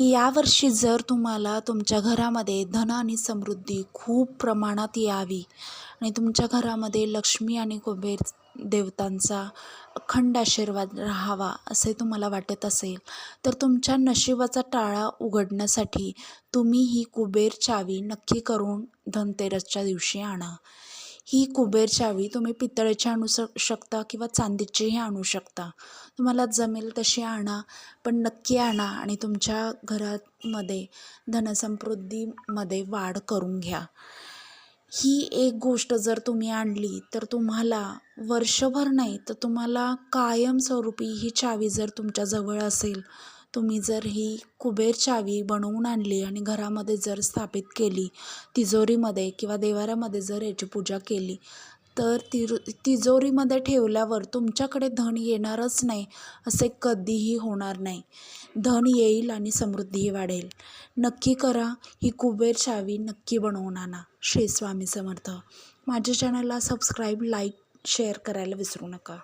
यावर्षी जर तुम्हाला तुमच्या घरामध्ये धन आणि समृद्धी खूप प्रमाणात यावी आणि तुमच्या घरामध्ये लक्ष्मी आणि कुबेर देवतांचा अखंड आशीर्वाद राहावा असे तुम्हाला वाटत असेल तर तुमच्या नशिबाचा टाळा उघडण्यासाठी तुम्ही ही कुबेर चावी नक्की करून धनतेरसच्या दिवशी आणा. ही कुबेर चावी तुम्ही पितळेची आणू शक शकता किंवा चांदीचीही आणू शकता. तुम्हाला जमेल तशी आणा पण नक्की आणा आणि तुमच्या घरामध्ये धनसमृद्धीमध्ये वाढ करून घ्या. ही एक गोष्ट जर तुम्ही आणली तर तुम्हाला वर्षभर नाही तर तुम्हाला कायमस्वरूपी ही चावी जर तुमच्याजवळ असेल तुम्ही जर ही कुबेर चावी बनवून आणली आणि घरामध्ये जर स्थापित केली तिजोरीमध्ये किंवा देवाऱ्यामध्ये जर याची पूजा केली तर ति तिजोरीमध्ये ठेवल्यावर तुमच्याकडे धन येणारच नाही असे कधीही होणार नाही. धन येईल आणि समृद्धीही वाढेल. नक्की करा ही कुबेर चावी नक्की बनवून आणा. श्री स्वामी समर्थ. माझ्या चॅनलला सबस्क्राईब लाईक शेअर करायला विसरू नका.